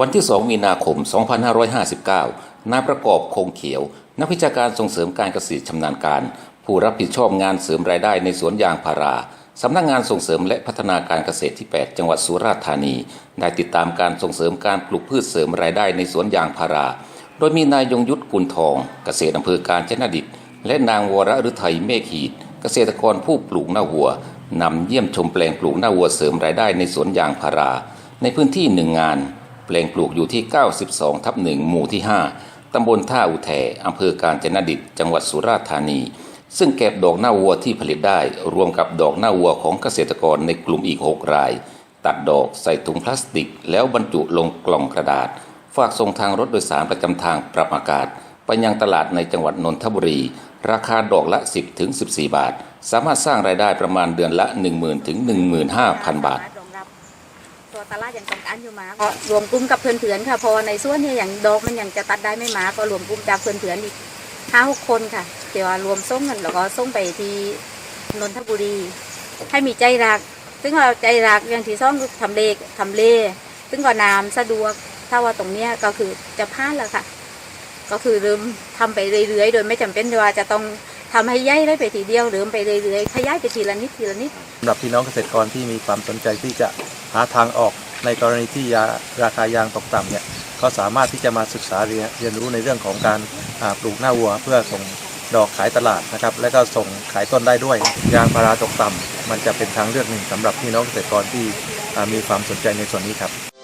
วันที่ 2 มีนาคม 2559 นายประกอบคงเขียว นักวิชาการส่งเสริมการเกษตรชำนาญการ ผู้รับผิดชอบงานเสริมรายได้ในสวนยางพาราสำนักงานส่งเสริมและพัฒนาการเกษตรที่ 8 จังหวัดสุราษฎร์ธานี ได้ติดตามการส่งเสริมการปลูกพืชเสริมรายได้ในสวนยางพารา โดยมีนายยงยุทธกุลทอง เกษตรอำเภอการจนดิตและนางวรฤทัยเมฆหีดเกษตรกรผู้ปลูกหน้าวัวนำเยี่ยมชมแปลงปลูกหน้าวัวเสริมรายได้ในสวนยางพารา ในพื้นที่หนึ่งงาน แปลงปลูกอยู่ที่ 92 ทับหนึ่งหมู่ที่ 5 ตำบลท่าอุแทอำเภอการจนดิตจังหวัดสุราษฎร์ธานี ซึ่งเก็บดอกหน้าวัวที่ผลิตได้ รวมกับดอกหน้าวัวของเกษตรกรในกลุ่มอีก 6 ราย ตัดดอกใส่ถุงพลาสติก แล้วบรรจุลงกล่องกระดาษ ฝากส่งทางรถโดยสารประจำทางปรับอากาศ ไปยังตลาดในจังหวัดนนทบุรี ราคาดอกละ 10ถึง14 บาท สามารถสร้างรายได้ประมาณเดือนละ 10,000ถึง15,000 บาทรองรับ ตลาดอยังต้องการอยู่มาก็รวมกลุ่มกับเพื่อนๆค่ะพอในส่วนเนี้อย่างดอกมันยังจะตัดได้ไม่มาก็รวมกลุ่มจากเพื่อนๆอีกห้าหกคนค่ะเดี๋ยวรวมส่งกันแล้วก็ส่งไปที่นนทบุรี ให้มีใจรัก ซึ่งเราใจรักอย่างที่ซ่องทำเลทำเล ซึ่งก็น้ำสะดวกถ้าว่าตรงเนี้ยก็คือจะพลาดแล้วค่ะ ก็คือเริ่มทำไปเรื่อยๆ โดยไม่จำเป็นว่าจะต้องทำให้ย่อยได้ไปทีเดียวหรือไปเรื่อยๆขยายไปทีละนิดทีละนิดสำหรับพี่น้องเกษตรกรที่มีความสนใจที่จะ หาทางออกในกรณีที่ยาราคายางตกต่ำเนี่ยก็สามารถที่จะมาศึกษาเรียนเรียนรู้ในเรื่องของการปลูกหน้าวัว เพื่อส่งดอกขายตลาดนะครับ และก็ส่งขายต้นได้ด้วย ยางพาราตกต่ำมันจะเป็นทางเลือกหนึ่งสำหรับพี่น้องเกษตรกรที่มีความสนใจในส่วนนี้ครับ